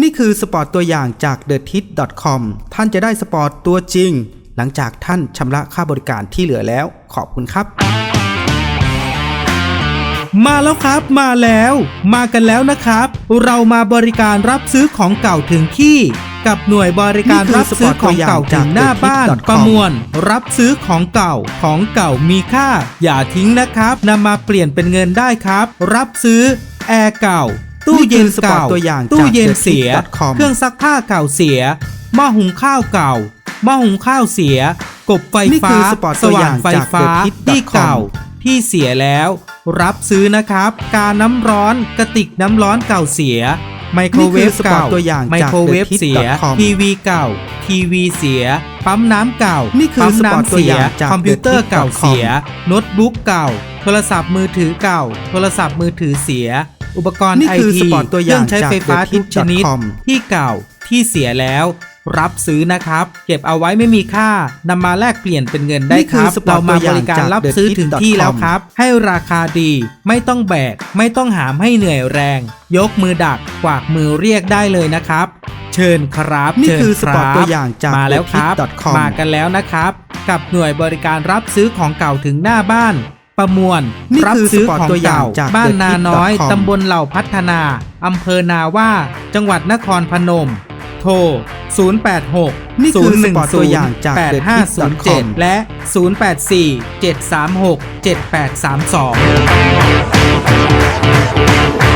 นี่คือสปอร์ตตัวอย่างจาก t h e t i t c o m ท่านจะได้สปอร์ตตัวจริง หลังจากท่านชำระค่าบริการที่เหลือแล้ว ขอบคุณครับ มาแล้วครับมาแล้ว มากันแล้วนะครับ เรามาบริการรับซื้อของเก่าถึงที่ กับหน่วยบริการนี่คือรับซื้อของเก่าสปอร์ตตัวอย่างถึงหน้าบ้านจาก TheTip.com ประมวล รับซื้อของเก่าของเก่ามีค่า อย่าทิ้งนะครับนำมาเปลี่ยนเป็นเงินได้ครับ รับซื้อแอร์เก่า ตู้เย็นนี่คือสปอร์เก่าตตัวอย่างตู้จากเย็นเสีย TheTip.com เครื่องซักผ้าเก่าเสียหม้อหุงข้าวเก่าหม้อหุงข้าวเสีย กบไฟนี่ฟ้าคือสปอร์ตสตัวอว่าย่างงไฟจากฟ้า TheTip.com ที่เก่าที่เสียแล้ว รับซื้อนะครับ การน้ำร้อนกระติกน้ำร้อนเก่าเสีย ไมโครเวฟนี่คือสปอร์ตเก่าตัวอย่างจากไมโครเวฟเสีย TheTip.com ทีวีเก่า ทีวีเสีย ปั๊มน้ำเก่านี่คือปั๊มสปอร์ตน้ำตัวเสีอยย่างจากคอมพิวเตอร์เก่า TheTip.com เสียโน้ตบุ๊กเก่า โทรศัพท์มือถือเก่า โทรศัพท์มือถือเสีย อุปกรณ์นี่ไอคือทีสปอร์ตตัวอย่างเครื่องใช้จากไฟฟ้าทุกชนิด TheTip.com ที่เก่าที่เสียแล้ว รับซื้อนะครับ เก็บเอาไว้ไม่มีค่านำมาแลกเปลี่ยนเป็นเงินได้นี่คคือรับสปอเราร์ตมาตัวอบย่างริการจากรับซื้อถึงที่ TheTip.com แล้วครับ ให้ราคาดี ไม่ต้องแบก ไม่ต้องหามให้เหนื่อยแรง ยกมือดักกวากมือเรียกได้เลยนะครับ เชิญครับนี่เชิญคือสปอร์ตรับตัวอย่างจากมาแล้วครับ TheTip.com มากันแล้วนะครับ กับหน่วยบริการรับซื้อของเก่าถึงหน้าบ้าน ประมวลนี่รับคือซื้อสปอร์ตของตัวอย่างเก่าจากบ้านนาน้อย TheTip.com ตำบลเหล่าพัฒนา อำเภอนาว่า จังหวัดนครพนม โทร 086 นี่คือสปอร์ตตัวอย่างจาก8507 TheTip.com และ 084 736 7832